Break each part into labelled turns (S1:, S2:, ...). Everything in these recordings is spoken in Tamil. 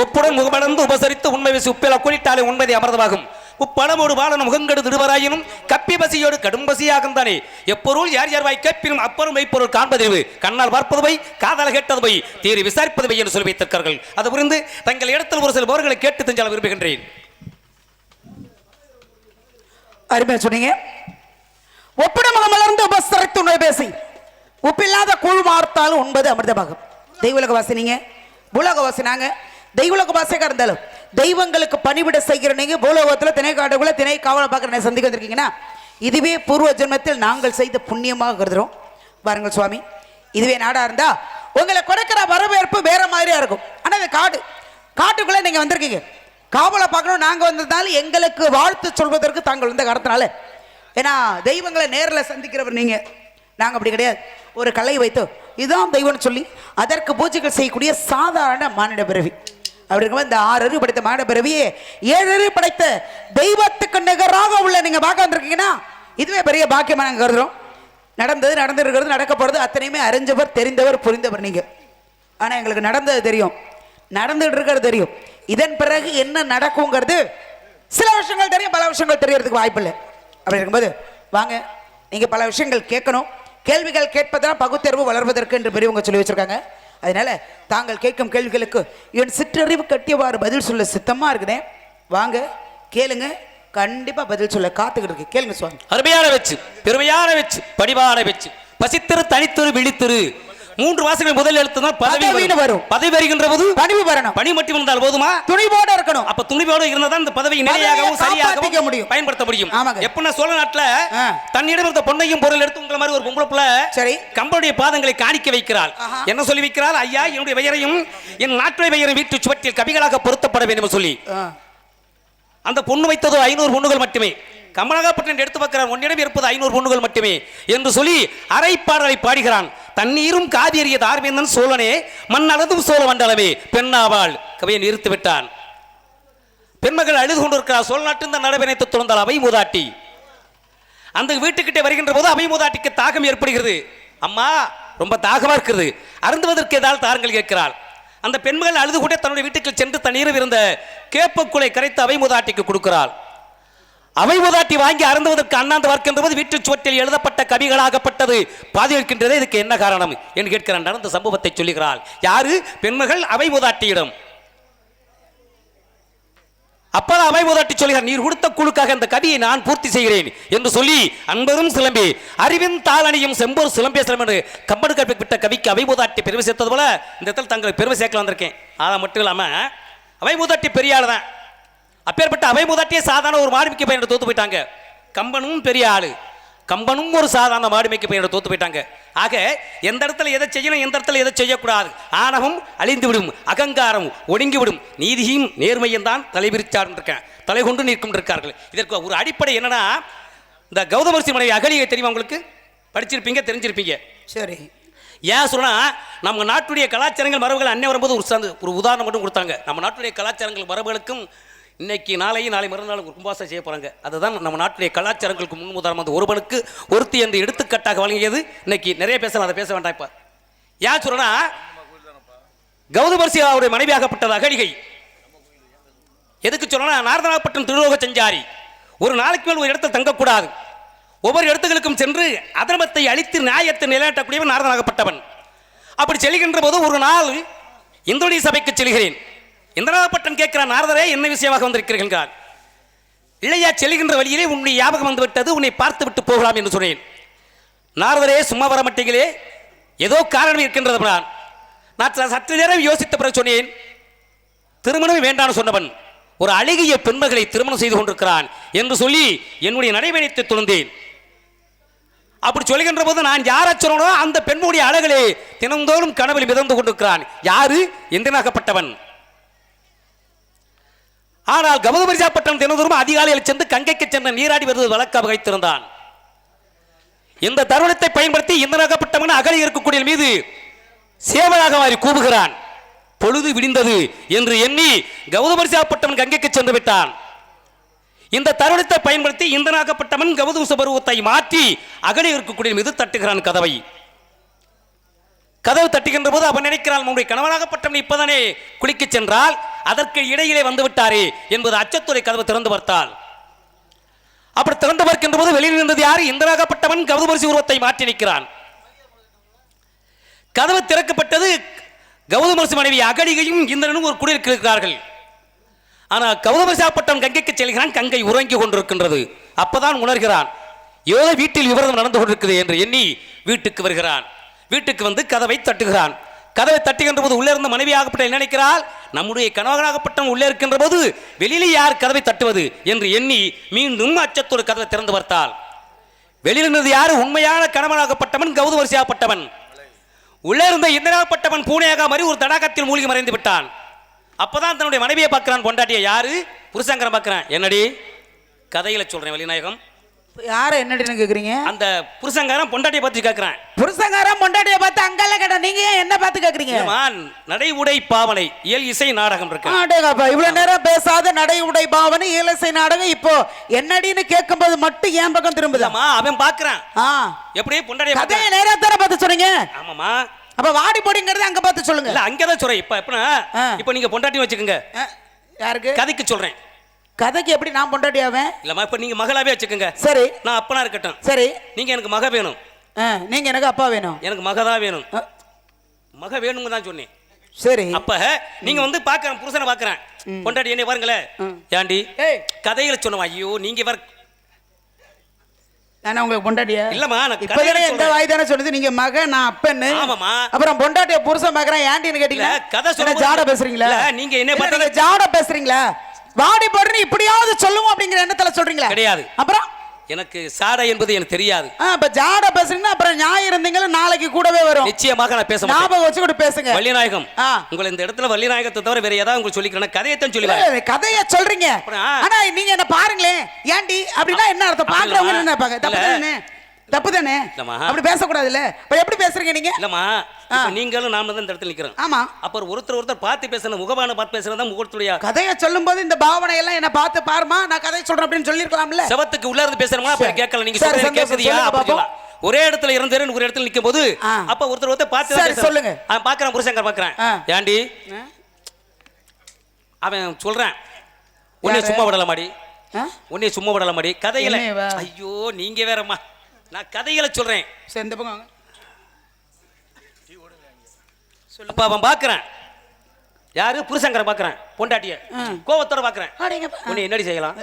S1: ஒப்புடன் முகமடந்து உபசரித்து உண்மை விசி உப்பில குறிட்டாலே உண்மைதை அமர்ந்தமாகும் உப்பணமோடு வாழன் முகங்கடு திருவராயினும் கப்பி பசியோடு கடும் பசியாகும் தானே எப்பொருள் யார் யார் வாய் கேட்பினும் அப்பொருள் மெய்ப்பொருள் காண்பதிவு கண்ணால் பார்ப்பது போய் காதல கேட்டது போய் தீரி விசாரிப்பது போய் என்று சொல்லி வைத்திருக்கிறார்கள். அது புரிந்து தங்கள் இடத்தில் ஒரு சில போர்களை கேட்டு தெஞ்சால் விரும்புகின்றேன்.
S2: அருமையா சொன்னீங்க. ஒப்பிட மலர்ந்து உபசரித்து உணவு பேசி உப்பில்லாத கூழ் மார்த்தாலும் உண்பது அமிர்தமாகும். தெய்வலக வாசினீங்க பூலோக நாங்கள் தெய்வலோக வாசியாக இருந்தாலும் தெய்வங்களுக்கு பணிவிட செய்கிற நீங்கள் பூலோகத்தில் திணை காட்டுக்குள்ள திணை காவலை பார்க்குற சந்திக்க வந்திருக்கீங்கன்னா இதுவே பூர்வ ஜென்மத்தில் நாங்கள் செய்த புண்ணியமாக கருதுறோம். பாருங்கள் சுவாமி. இதுவே நாடாக இருந்தால் உங்களை கொடுக்கிற வரவேற்பு வேற மாதிரியாக இருக்கும். ஆனால் இது காடு. காட்டுக்குள்ளே நீங்கள் வந்திருக்கீங்க. காவலை பார்க்கணும் நாங்கள் வந்திருந்தாலும் எங்களுக்கு வாழ்த்து சொல்வதற்கு தாங்கள் வந்த காரணத்தினால. ஏன்னா தெய்வங்களை நேரில் சந்திக்கிறவர் நீங்கள் நாங்கள் அப்படி கிடையாது. ஒரு கலை வைத்து இதுதான் தெய்வம்னு சொல்லி அதற்கு பூஜைகள் செய்யக்கூடிய சாதாரண மானிட பிறவி. அப்படி இருக்கும்போது இந்த ஆறு அறிவு படைத்த மானிட பிறவியே ஏழு அறிவு படைத்த தெய்வத்துக்கு நிகராக உள்ள நீங்க பார்க்க வந்திருக்கீங்கன்னா இதுவே பெரிய பாக்கியமாக நாங்கள் கருதுறோம். நடந்தது நடந்திருக்கிறது நடக்க போறது அத்தனையுமே அறிஞ்சவர் தெரிந்தவர் புரிந்தவர் நீங்க. ஆனா எங்களுக்கு நடந்தது தெரியும். நடந்துட்டு இருக்கிறது தெரியும். இதன் பிறகு என்ன நடக்குங்கிறது சில விஷயங்கள் தெரியும் பல விஷயங்கள் தெரியறதுக்கு வாய்ப்பில்லை. அப்படி இருக்கும்போது வாங்க நீங்க பல விஷயங்கள் கேட்கணும். கேள்விகள் கேட்பதால் பகுத்தறிவு வளர்வதற்கு என்று பெரியவங்க சொல்லி வச்சிருக்காங்க. அதனால் தாங்கள் கேட்கும் கேள்விகளுக்கு என் சிற்றறிவு கட்டியவாறு பதில் சொல்ல சித்தமாக இருக்குதேன் வாங்க கேளுங்க. கண்டிப்பாக பதில் சொல்ல காத்துக்கிட்டு இருக்கு. கேளுங்க சுவாமி.
S1: அருமையான வச்சு பெருமையான வச்சு படிவான வச்சு. பசித்திரு தனித்திரு விழித்திரு. மூன்று வாசங்கள் முதல் எழுத்து தான் பதவி வரும். பதவி வருகின்ற போது
S2: பணிவு வரணும்
S1: பணி மட்டும் இருந்தால் போதுமா
S2: துணிவோட இருக்கணும்
S1: அப்ப துணிவோடு இருந்தா தான் இந்த பதவியை நிலையாகவும் சரியாகவும்
S2: முடியும்.
S1: பயன்படுத்த முடியும்
S2: ஆமாங்க.
S1: எப்ப சோழ நாட்டுல. தன்னிடம் இருந்த பொன்னையும் பொருள் எடுத்து உங்களை மாதிரி ஒரு பொம்பளை புள்ள
S2: சரி.
S1: கம்பனுடைய பாதங்களை காணிக்க வைக்கிறாள். என்ன சொல்லி வைக்கிறாள் ஐயா என்னுடைய பெயரையும் என் நாட்டுடைய பெயரும் வீட்டு சுவற்றில் கவிகளாக பொருத்தப்பட வேண்டும் சொல்லி. அந்த பொண்ணு வைத்ததோ ஐநூறு பொண்ணுகள் மட்டுமே கமலகாப்பட்டினம் எடுத்து பார்க்கிறார் உன்னிடம் இருப்பது ஐநூறு பொண்ணுகள் மட்டுமே என்று சொல்லி அரைப்பாடலை பாடுகிறான். தண்ணீரும் காதியறிய தார்வேந்தன் சோழனே மண்ணளதும் சோழ மண்டலமே பெண்ணாவாள். கவியை நிறுத்தி விட்டான். பெண்மகள் அழுது கொண்டிருக்கிறார் சோழ நாட்டு இந்த நடைபெணைத்து துறந்தால் அவை மூதாட்டி. அந்த வீட்டுக்கிட்டே வருகின்ற போது அவை மூதாட்டிக்கு தாகம் ஏற்படுகிறது. அம்மா ரொம்ப தாகமாக இருக்குது. அருந்துவதற்கு ஏதாவது தாருங்கள் கேட்கிறாள். அந்த பெண்மகள் அழுது கொண்டே தன்னுடைய வீட்டுக்கு சென்று தண்ணீரும் இருந்த கேப்பக்குலை கரைத்து அவை மூதாட்டிக்கு கொடுக்கிறாள். அவை வாங்கி அறந்துவதற்கு அண்ணாந்து பார்க்கின்ற என்பது வீட்டு சுவற்றில் எழுதப்பட்ட கவிகளாகப்பட்டது. பாதுகாக்கின்றதே இதுக்கு என்ன காரணம் என்று கேட்கிறான் நடந்த சம்பவத்தை சொல்லுகிறாள். யாரு? பெண்மகள் அவை மூதாட்டியிடம் அப்பதான் அவை முதட்டி சொல்கிறார் நீர் கொடுத்த குழுக்காக இந்த கவியை நான் பூர்த்தி செய்கிறேன் என்று சொல்லி அன்பரும் சிலம்பி அறிவின் தாளணியும் செம்பூர் சிலம்பிய சிலம் என்று கம்படு கவிக்கு அவை உதாட்டி பெருமை சேர்த்தது போல இந்த இடத்துல தங்களுக்கு பெருமை சேர்க்க வந்திருக்கேன் அதை மட்டும் இல்லாமல் அவை மூதாட்டி தான் அப்பேற்பட்ட அவை மூதாட்டியே சாதாரண ஒரு மாடுமிக்க பையனை தோத்து போயிட்டாங்க. கம்பனும் பெரிய ஆளு. கம்பனும் ஒரு சாதாரண மாடுமைக்கு பையனை தோத்து போயிட்டாங்க. ஆக எந்த இடத்துல எதை செய்யணும் எந்த இடத்துல எதை செய்யக்கூடாது? ஆணவம் அழிந்து விடும் அகங்காரம் ஒடுங்கி விடும் நீதியும் நேர்மையும் தான் தலைவிரிச்சார் இருக்கேன் தலை கொண்டு நிற்கும் இருக்கார்கள் இதற்கு ஒரு அடிப்படை என்னன்னா இந்த கௌதமரிசி மனைவி அகலியை தெரியுமா உங்களுக்கு? படிச்சிருப்பீங்க தெரிஞ்சிருப்பீங்க.
S2: சரி.
S1: ஏன் சொன்னா நம்ம நாட்டுடைய கலாச்சாரங்கள் மரபுகள் அன்னை வரும்போது ஒரு சார்ந்து ஒரு உதாரணம் மட்டும் கொடுத்தாங்க. நம்ம நாட்டுடைய கலாச்சாரங்கள் மரபுகளுக்கும் இன்னைக்கு நாளையும் நாளை மறுநாள் ஒரு செய்ய போறாங்க. அதுதான் நம்ம நாட்டுடைய கலாச்சாரங்களுக்கு முன் உதாரணம் அந்த ஒருவனுக்கு ஒருத்தி என்று எடுத்துக்கட்டாக வழங்கியது. இன்னைக்கு நிறைய பேசலாம் அதை பேச வேண்டாம் இப்போ. ஏன் சொல்றேன்னா கௌதமர்சி அவருடைய மனைவியாகப்பட்டது அகழிகை. எதுக்கு சொல்லணும் நாரதநாகப்பட்டம் திருலோக செஞ்சாரி. ஒரு நாளைக்கு மேல் ஒரு இடத்தில் தங்கக்கூடாது. ஒவ்வொரு இடத்துகளுக்கும் சென்று அதர்மத்தை அழித்து நியாயத்தை நிலையாட்டக்கூடியவன் நாரதனாகப்பட்டவன். அப்படி செல்கின்ற போது ஒரு நாள் இந்துடைய சபைக்கு செல்கிறேன். இந்திரநாகப்பட்டன் கேட்கிறான் நாரதரே என்ன விஷயமாக வந்திருக்கிறீர்கள் இளையா இல்லையா செல்கின்ற வழியிலே உன்னுடைய ஞாபகம் வந்துவிட்டது உன்னை பார்த்து விட்டு போகலாம் என்று சொன்னேன். நாரதரே சும்மா வர மாட்டீங்களே? ஏதோ காரணம் இருக்கின்றது நான் நான் சற்று நேரம் யோசித்த பிறகு சொன்னேன் திருமணம் வேண்டாம்னு சொன்னவன் ஒரு அழகிய பெண்மகளை திருமணம் செய்து கொண்டிருக்கிறான் என்று சொல்லி என்னுடைய நடைபயணத்தை துறந்தேன் அப்படி சொல்கின்ற போது நான் யாரை சொல்லணும் அந்த பெண்ணுடைய அழகிலே தினந்தோறும் கனவில் மிதந்து கொண்டிருக்கிறான். யாரு? எந்தனாகப்பட்டவன் ஆனால் கௌதமரிசாப்பட்டம் தினந்தோறும் அதிகாலையில் சென்று கங்கைக்கு சென்று நீராடி வருவது வழக்காக வைத்திருந்தான் இந்த தருணத்தை பயன்படுத்தி இந்தனாகப்பட்டவன் அகலி இருக்கக்கூடிய மீது சேவலாக மாறி கூவுகிறான். பொழுது விடிந்தது என்று எண்ணி கௌதமரிசாப்பட்டவன் கங்கைக்கு சென்று விட்டான். இந்த தருணத்தை பயன்படுத்தி இந்தனாகப்பட்டவன் கௌதம சுபருவத்தை மாற்றி அகலி இருக்கக்கூடிய மீது தட்டுகிறான் கதவை. கதவு தட்டுகின்ற போது அவன் நினைக்கிறாள் நம்முடைய கணவனாகப்பட்டவன் இப்பதானே குளிக்க சென்றால் அதற்கு இடையிலே வந்து விட்டாரே என்பது அச்சத்துறை கதவு திறந்து பார்த்தாள். அப்படி திறந்து பார்க்கின்ற போது வெளியில் நின்றது யார்? இந்திராகப்பட்டவன் கௌதமரிசி உருவத்தை மாற்றி நிற்கிறான். கதவு திறக்கப்பட்டது கௌதமரிசி மனைவி அகடிகையும் இந்திரனும் ஒரு குடியிருக்க இருக்கிறார்கள். ஆனால் கௌதமரிசாப்பட்டவன் கங்கைக்கு செல்கிறான் கங்கை உறங்கி கொண்டிருக்கின்றது. அப்பதான் உணர்கிறான் ஏதோ வீட்டில் விவரம் நடந்து கொண்டிருக்குது என்று எண்ணி வீட்டுக்கு வருகிறான். வீட்டுக்கு வந்து கதவை தட்டுகிறான். கதவை தட்டுகின்ற போது உள்ளே இருந்த மனைவியாகப்பட்ட நினைக்கிறாள்? நம்முடைய கணவனாகப்பட்டவன் உள்ளே இருக்கின்ற போது வெளியிலே யார் கதவை தட்டுவது? என்று எண்ணி மீண்டும் அச்சத்தோடு கதவை திறந்து பார்த்தாள். வெளியில் இருந்தது யார்? உண்மையான கணவனாகப்பட்டவன் கௌதமரிசியாகப்பட்டவன் உள்ளே இருந்த இந்திராகப்பட்டவன் பூனையாக மாதிரி ஒரு தடாகத்தில் மூழ்கி மறைந்து விட்டான். அப்பதான் தன்னுடைய மனைவியை பார்க்கிறான் பொண்டாட்டிய. யாரு? புருஷங்கரம் பார்க்கிறான். என்னடி? கதையில சொல்றேன் வெளிநாயகம்
S2: யார என்னடின்னு கேக்குறீங்க?
S1: அந்த புருஷங்காரன் பொண்டாட்டியை பத்தி கேட்கிறான்
S2: புருஷங்காரன் பொண்டாட்டிய பார்த்து அங்கெல்லாம் கேட்டா நீங்க ஏன் என்ன பார்த்து கேக்குறீங்க?
S1: நடை உடை பாவனை இயல் இசை நாடகம் இருக்கு.
S2: ஆண்டேங்கப்பா இவ்வளவு நேரம் பேசாத நடை உடை பாவனை இயலசை நாடகம் இப்போ என்னடின்னு கேட்கும்போது மட்டும் என் பக்கம் திரும்புதா?
S1: இல்லம்மா அவன் பார்க்கறான்.
S2: ஆ.
S1: எப்படி பொண்டாட்டியை
S2: நேரா தர பார்த்து சொன்னீங்க?
S1: ஆமாமா
S2: அப்ப வாடி போடிங்கிறது அங்க பார்த்து சொல்லுங்க.
S1: இல்ல அங்கதான் சொல்றேன். இப்ப எப்பனா. இப்ப நீங்க பொண்டாட்டி வச்சுக்கோங்க.
S2: யாருக்கு?
S1: கதைக்கு சொல்றேன்.
S2: கதைக்கு எப்படி நான் பொண்டாட்டி ஆவேன்?
S1: இல்லம்மா இப்ப நீங்க மகளாவே வச்சுக்கோங்க.
S2: சரி.
S1: நான் அப்பனா இருக்கட்டும்.
S2: சரி.
S1: நீங்க எனக்கு மக வேணும்.
S2: ஆ, நீங்க எனக்கு அப்பா வேணும்.
S1: எனக்கு மக தான் வேணும். மக வேணுங்க தான் சொன்னேன்.
S2: சரி.
S1: அப்ப நீங்க வந்து பாக்குறேன் புருஷனை பாக்குறேன் பொண்டாட்டி என்ன பாருங்களேன். ஏண்டி?
S2: ஏய்.
S1: கதையில சொன்னவா ஐயோ நீங்க வர
S2: நானே உங்களுக்கு பொண்டாட்டியா?
S1: இல்லம்மா நான்
S2: இப்பதானே
S1: கதையில
S2: எந்த
S1: சொல்றேன்.
S2: வாய் தானே சொல்லுது. நீங்க மக நான் அப்பன்னு.
S1: ஆமாம்மா.
S2: அப்புறம் பொண்டாட்டிய புருஷன் பாக்குறேன் ஏன்டின்னு கேட்டீங்களா?
S1: இல்ல, கதை சொல்லும்போது-
S2: ஜாட பேசுறீங்களா?
S1: இல்ல, நீங்க என்ன பார்த்தா-
S2: நீங்க ஜாட பேசுறீங்களா? வாடி போடுன்னு இப்படியாவது சொல்லுவோம் அப்படிங்கிற எண்ணத்துல சொல்றீங்களா?
S1: கிடையாது.
S2: அப்புறம்?
S1: எனக்கு சாடை என்பது எனக்கு தெரியாது.
S2: ஆ, இப்ப ஜாட பேசுறீங்கன்னா அப்புறம் ஞாயிறு இருந்தீங்களும் நாளைக்கு கூடவே வரும்.
S1: நிச்சயமாக நான் பேச
S2: ஞாபகம் வச்சுக்கிட்டு பேசுங்க.
S1: வள்ளிநாயகம். உங்களை இந்த இடத்துல வள்ளிநாயகத்தை தவிர வேற ஏதாவது உங்களுக்கு சொல்லிக்கிறேன். கதையத்தான்
S2: இல்ல, கதைய சொல்றீங்க? ஆனா நீங்க என்ன பாருங்களேன். ஏன்டி? அப்படின்னா என்ன அர்த்தம்? பாக்குறவங்க. என்ன நினைப்பாங்க? தப்பு. தானே. அப்படி பேசக்கூடாதுல்ல இப்ப எப்படி பேசுறீங்க நீங்க
S1: இல்லம்மா நீங்களும் நாம தான் இந்த இடத்துல நிக்கிறோம்
S2: ஆமா
S1: அப்புறம் ஒருத்தர் ஒருத்தர் பார்த்து பேசணும் முகபான பார்த்து பேசுறது தான் முகத்துடைய
S2: கதையை சொல்லும்போது இந்த பாவனை எல்லாம் என்ன பார்த்து பாருமா நான் கதை சொல்றேன் அப்படின்னு சொல்லிருக்கலாம்ல
S1: செவத்துக்கு உள்ள இருந்து பேசுறோமா அப்ப. கேட்கல நீங்க சொல்றது. கேக்குதியா. ஒரே இடத்துல இருந்து ஒரு இடத்துல நிக்கும் போது. அப்ப ஒருத்தர் ஒருத்தர் பார்த்து.
S2: சொல்லுங்க.
S1: அவன் பாக்குறான் புருஷங்கர் பாக்குறான். ஏண்டி? அவன் சொல்றான் உன்னை? சும்மா விடல மாடி? உன்னை சும்மா விடல மாடி கதையில? ஐயோ நீங்க வேறம்மா நான் கதைகளை சொல்றேன்.
S2: சரி இந்த பக்கம் வாங்க.
S1: அப்ப அவன் பாக்குறான். யாரு? புருஷங்கரை பாக்குறான். பொண்டாட்டிய. கோவத்தோட. உன்னை என்னடி செய்யலாம்?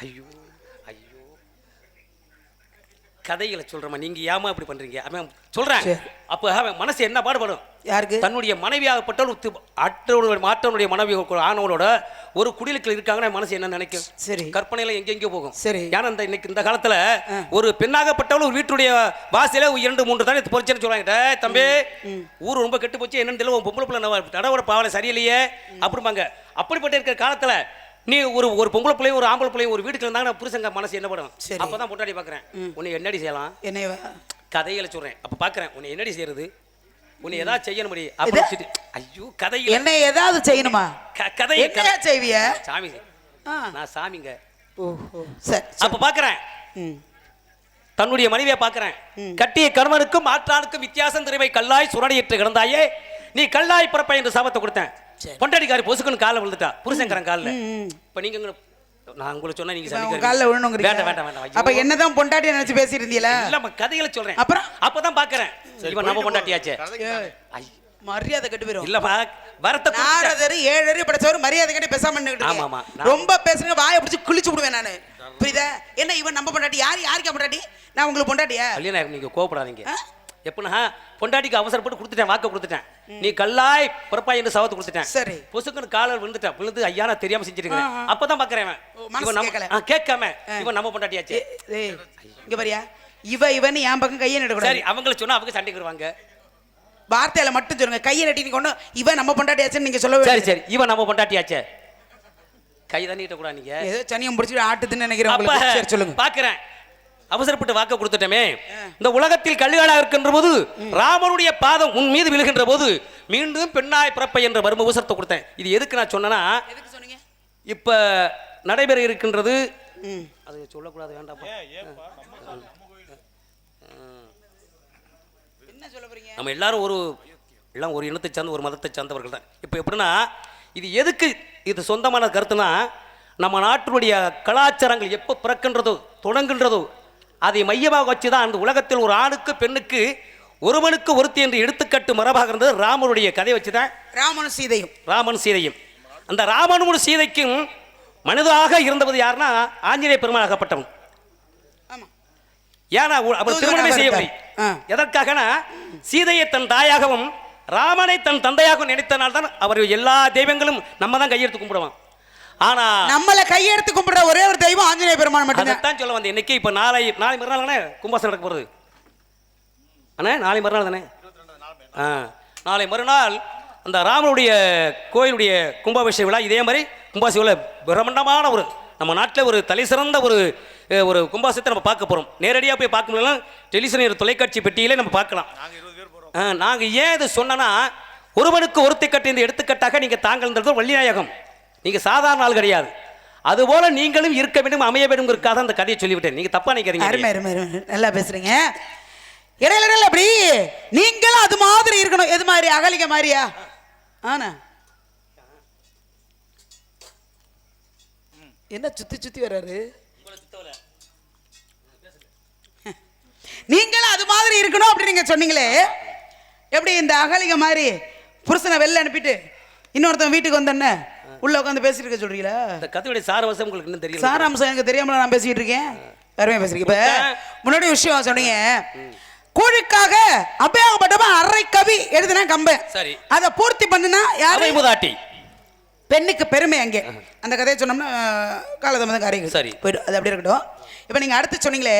S1: ஐயோ. கதைகளை சொல்றமா நீங்க ஏமா இப்படி பண்றீங்க? அவன் சொல்றான். அப்ப அவன் மனசு என்ன பாடுபடும்?
S2: யாருக்கு?
S1: தன்னுடைய மனைவியாகப்பட்ட ஒரு அற்றோட மாற்றனுடைய மனைவி ஒரு ஆணவனோட ஒரு குடிலுக்கு இருக்காங்கன்னா மனசு என்ன நினைக்கும்?
S2: சரி.
S1: கற்பனையில எங்கெங்கயோ போகும்.
S2: சரி.
S1: ஏன்னா இந்த இன்னைக்கு இந்த காலத்துல ஒரு பெண்ணாகப்பட்டவள் ஒரு வீட்டுடைய ஒரு இரண்டு மூன்று தானே பொறிச்சேன்னு சொல்றாங்க. "டேய், தம்பி ஊர் ரொம்ப கெட்டு போச்சு என்னன்னு தெரியல பொம்பளை பிள்ளை நம்ம தடவோட பாவலை சரியில்லையே. அப்படிம்பாங்க. அப்படிப்பட்ட இருக்கிற காலத்துல நீ ஒரு ஒரு பொம்பளை பிள்ளையும் ஒரு ஆம்பளை பிள்ளையும் ஒரு வீட்டுக்கு இருந்தாங்கன்னா புருஷங்க மனசு என்ன படும்
S2: சரி.
S1: அப்பதான் பொண்டாடி பாக்குறேன். உன்னை என்னடி செய்யலாம்?
S2: என்னையவா
S1: கதைகளை சொல்றேன். அப்ப பாக்குறேன். உன்னை என்னடி செய்யறது? உன்னை ஏதாவது செய்யணும் முடி. அப்படி வச்சுட்டு, ஐயோ கதையில
S2: என்னை ஏதாவது செய்யணுமா?
S1: க- கதையை
S2: என்னையா செய்விய?
S1: சாமி. நான் சாமிங்க.
S2: ஓஹோ. சரி
S1: அப்ப பாக்குறேன். தன்னுடைய மனைவியை பார்க்கிறேன் கட்டிய கணவனுக்கும் மாற்றானுக்கும் வித்தியாசம் தெரிவை கல்லாய் சுரடியிட்டு கிடந்தாயே நீ கல்லாய் பிறப்ப என்று சாபத்தை கொடுத்தேன். பொண்டாடிக்காரி பொசுக்குன்னு காலில் விழுந்துட்டா. புருஷங்கிறன் காலில். இப்ப நீங்க இங்க- நான் உங்களுக்கு சொன்னா நீங்க சந்திக்கிறீங்க.
S2: கால்ல விழணுங்கிறீங்க.
S1: வேண்டாம் வேண்டாம் வேண்டாம்.
S2: அப்ப என்னதான் பொண்டாட்டி நினைச்சு பேசியிருந்தீல?
S1: இல்ல கதைகளை சொல்றேன்.
S2: அப்புறம்?
S1: அப்பதான் பாக்குறேன். இவன் நம்ம பொண்டாட்டியாச்சே.
S2: மரியாதை கட்டு போயிரும்.
S1: இல்லப்பா வரத்தை.
S2: நாரதரு ஏழு படைச்சவர் மரியாதை கட்டி பேசாம
S1: ஆமா,
S2: ரொம்ப பேசுறீங்க வாயை பிடிச்சு கிழிச்சு விடுவேன் நானு. புரியுதா? என்ன இவன் நம்ம பொண்டாட்டி? யார் யாருக்கா பொண்டாட்டி? நான் உங்களுக்கு பொண்டாட்டியா?
S1: கல்யாணம் நீங்க கோவப்படாதீங்க.
S2: ஆ?
S1: எப்படின்னா பொண்டாட்டிக்கு அவசரப்பட்டு கொடுத்துட்டேன் வாக்க கொடுத்துட்டேன். நீ கல்லாய் பிறப்பாய் என்று சவத்து கொடுத்துட்டேன்.
S2: சரி.
S1: பொசுக்குன்னு காலர் விழுந்துட்டேன். விழுந்து ஐயா நான் தெரியாம செஞ்சிருக்கேன். அப்பதான் பாக்குறேன் கேட்காம இவன் நம்ம பொண்டாட்டியாச்சு.
S2: இங்க பாரியா. இவ இவன் என் பக்கம் கையை நடுக்கூடாது
S1: சரி அவங்கள சொன்னா அவங்க சண்டைக்கு வருவாங்க.
S2: வார்த்தையில மட்டும் சொல்லுங்க. கையை நட்டி கொண்டு இவன் நம்ம பொண்டாட்டியாச்சுன்னு நீங்க சொல்ல
S1: சரி சரி. இவன் நம்ம பொண்டாட்டியாச்சே. கை தான் நீட்ட கூட நீங்க.
S2: ஏதோ சனியம் பிடிச்சிட்டு ஆட்டுதுன்னு நினைக்கிறேன் சொல்லுங்க.
S1: பாக்குறேன். அவசரப்பட்டு வாக்க கொடுத்துட்டோமே. இந்த உலகத்தில் கல்யாணம் இருக்கின்ற போது ராமனுடைய பாதம் உன் மீது விழுகின்ற போது மீண்டும் பெண்ணாய் பிறப்பை என்ற மர்ம அவசரத்தை கொடுத்தேன். இது எதுக்கு நான் சொன்னேன்னா இப்ப நடைபெற இருக்கின்றது அது சொல்லக்கூடாது வேண்டாம்
S2: என்ன சொல்ல போறீங்க?
S1: நம்ம எல்லாரும் ஒரு எல்லாம் ஒரு இனத்தை சார்ந்த ஒரு மதத்தை சார்ந்தவர்கள் தான். இப்போ எப்படின்னா இது எதுக்கு இது சொந்தமான கருத்துனா நம்ம நாட்டினுடைய கலாச்சாரங்கள் எப்போ பிறக்கின்றதோ தொடங்குன்றதோ அதை மையமாக வச்சு தான் அந்த உலகத்தில் ஒரு ஆணுக்கு பெண்ணுக்கு ஒருவனுக்கு ஒருத்தி என்று எடுத்துக்கட்டு மரபாக இருந்தது. ராமருடைய கதை வச்சு தான்
S2: ராமனும் சீதையும்.
S1: ராமன் சீதையும். அந்த ராமனும் சீதைக்கும் மனிதாக இருந்தது யாருன்னா ஆஞ்சநேய பெருமாளாகப்பட்டவன்
S2: ஆமா.
S1: ஏன்னா அவர் திருமணமே செய்யவில்லை. எதற்காகனா சீதையை தன் தாயாகவும் ராமனை தன் தந்தையாகவும் நினைத்தனால் தான் அவர் எல்லா தெய்வங்களும் நம்ம தான் கையெடுத்து கும்பிடுவோம் ஆனா
S2: நம்மள கையெடுத்து கும்பிடுற ஒரே ஒரு தெய்வம் ஆஞ்சநேய பெருமான் மட்டும்தான்.
S1: அதைத்தான் சொல்ல வந்தேன். இன்னைக்கு இப்போ நாளை நாளை மறுநாள் தானே கும்பாசம் நடக்க போகிறது அண்ணே நாளை மறுநாள் தானே? ஆ நாளை மறுநாள் அந்த ராமனுடைய கோயிலுடைய கும்பாபிஷேக விழா இதே மாதிரி கும்பாபிஷேக விழா பிரம்மாண்டமான ஒரு நம்ம நாட்டில் ஒரு தலை சிறந்த ஒரு ஒரு கும்பாசத்தை நம்ம பார்க்க போகிறோம் நேரடியாக போய் பார்க்க முடியலாம் டெலிவிஷன் தொலைக்காட்சி பெட்டியிலே நம்ம பார்க்கலாம். நாங்கள் ஏன் இது சொன்னனா ஒருவனுக்கு ஒருத்தை கட்டு இந்த எடுத்துக்கட்டாக நீங்கள் தாங்கள்ன்றது வள்ளிநாயகம். நீங்கள் சாதாரண ஆள் கிடையாது. அதுபோல நீங்களும் இருக்க வேண்டும் அமைய வேண்டும்ங்கிறதுக்காக அந்த கதையை சொல்லிவிட்டேன். நீங்கள் தப்பா
S2: அருமை
S1: நினைக்கிறீங்க
S2: அருமை அருமை. நல்லா பேசுறீங்க. இடையில இடையில அப்படி நீங்களும் அது மாதிரி இருக்கணும். எது மாதிரி? அகலிக்க மாதிரியா? ஆனா. என்ன சுத்தி சுத்தி வர்றாரு? நீங்களும் அது மாதிரி இருக்கணும் அப்படி நீங்க சொன்னீங்களே. எப்படி இந்த அகலிக மாதிரி புருஷனை வெளில அனுப்பிட்டு இன்னொருத்தன் வீட்டுக்கு வந்தோன்னே உள்ள உட்காந்து பேசிட்டு இருக்க சொல்றீங்களா?
S1: இந்த கதையுடைய சாரவசம் உங்களுக்கு இன்னும் தெரியல.
S2: சாராம்சம் எனக்கு தெரியாமல நான் பேசிட்டு இருக்கேன். அருமையா பேசுறீங்க. இப்ப முன்னாடி விஷயம் சொன்னீங்க. கூழுக்காக அபயாகப்பட்டவன் அரை கவி எழுதுனா கம்பன்
S1: சரி.
S2: அதை பூர்த்தி பண்ணுனா யாரு?
S1: முதாட்டி
S2: பெண்ணுக்கு பெருமை அங்கே. அந்த கதையை சொன்னோம்னா காலதமதம் காரியம்
S1: சரி.
S2: போயிடும் அது அப்படி இருக்கட்டும். இப்போ நீங்க அடுத்து சொன்னீங்களே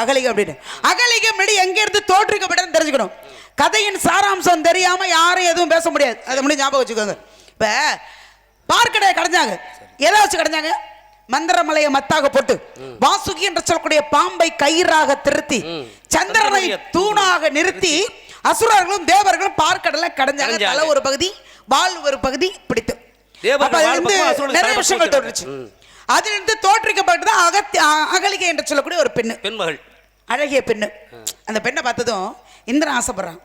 S2: அகலிகை அப்படின்னு. அகலிகை முன்னாடி எங்க இருந்து தோற்றுக்கப்பட்டதுன்னு தெரிஞ்சுக்கணும் கதையின் சாராம்சம் தெரியாம யாரும் எதுவும் பேச முடியாது. அதை முடிஞ்சு ஞாபகம் வச்சுக்கோங்க. இப்ப பார்க்கடையை கடைஞ்சாங்க. எதை வச்சு கடைஞ்சாங்க? மந்திரமலையை மத்தாக போட்டு. வாசுகி என்று சொல்லக்கூடிய பாம்பை கயிறாக திருத்தி சந்திரனை தூணாக நிறுத்தி அசுரர்களும் தேவர்களும் பார்க்கடலை கடைஞ்சாங்க. தலை ஒரு பகுதி வால் ஒரு பகுதி பிடித்து. நிறைய விஷயங்கள் தோன்றுச்சு. அதிலிருந்து தோற்றுவிக்கப்பட்டது அகத்தி அ- அகலிகை என்று சொல்லக்கூடிய ஒரு பெண்ணு.
S1: பெண்மகள்.
S2: அழகிய பெண்ணு. அந்த பெண்ணை பார்த்ததும் இந்திரன் ஆசைப்படுறான்.